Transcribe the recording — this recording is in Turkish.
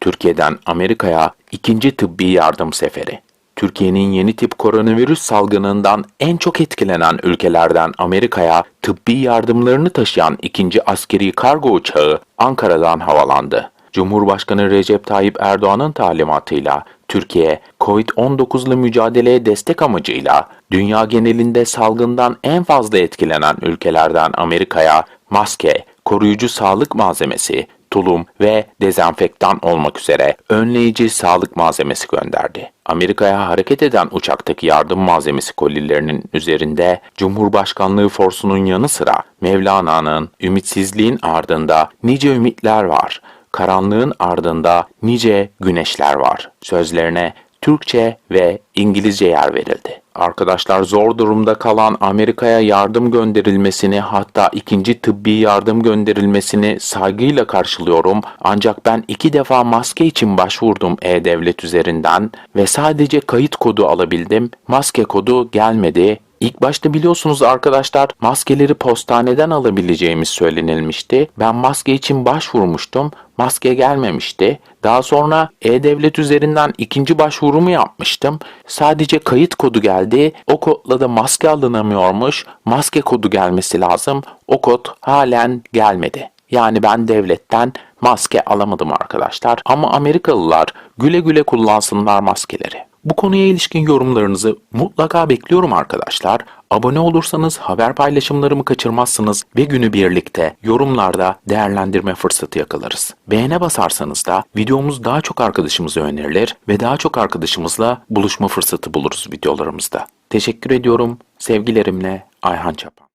Türkiye'den Amerika'ya ikinci tıbbi yardım seferi. Türkiye'nin yeni tip koronavirüs salgınından en çok etkilenen ülkelerden Amerika'ya tıbbi yardımlarını taşıyan ikinci askeri kargo uçağı Ankara'dan havalandı. Cumhurbaşkanı Recep Tayyip Erdoğan'ın talimatıyla Türkiye, Covid-19'la mücadeleye destek amacıyla dünya genelinde salgından en fazla etkilenen ülkelerden Amerika'ya maske, koruyucu sağlık malzemesi, tulum ve dezenfektan olmak üzere önleyici sağlık malzemesi gönderdi. Amerika'ya hareket eden uçaktaki yardım malzemesi kolilerinin üzerinde Cumhurbaşkanlığı forsunun yanı sıra Mevlana'nın ümitsizliğin ardında nice ümitler var. Karanlığın ardında nice güneşler var. Sözlerine Türkçe ve İngilizce yer verildi. Arkadaşlar zor durumda kalan Amerika'ya yardım gönderilmesini hatta ikinci tıbbi yardım gönderilmesini saygıyla karşılıyorum. Ancak ben iki defa maske için başvurdum E-Devlet üzerinden ve sadece kayıt kodu alabildim. Maske kodu gelmedi. İlk başta biliyorsunuz arkadaşlar maskeleri postaneden alabileceğimiz söylenilmişti. Ben maske için başvurmuştum. Maske gelmemişti. Daha sonra E-Devlet üzerinden ikinci başvurumu yapmıştım. Sadece kayıt kodu geldi. O kodla da maske alınamıyormuş. Maske kodu gelmesi lazım. O kod halen gelmedi. Yani ben devletten maske alamadım arkadaşlar. Ama Amerikalılar güle güle kullansınlar maskeleri. Bu konuya ilişkin yorumlarınızı mutlaka bekliyorum arkadaşlar. Abone olursanız haber paylaşımlarımı kaçırmazsınız ve günü birlikte yorumlarda değerlendirme fırsatı yakalarız. Beğene basarsanız da videomuz daha çok arkadaşımıza önerilir ve daha çok arkadaşımızla buluşma fırsatı buluruz videolarımızda. Teşekkür ediyorum. Sevgilerimle Ayhan Çapan.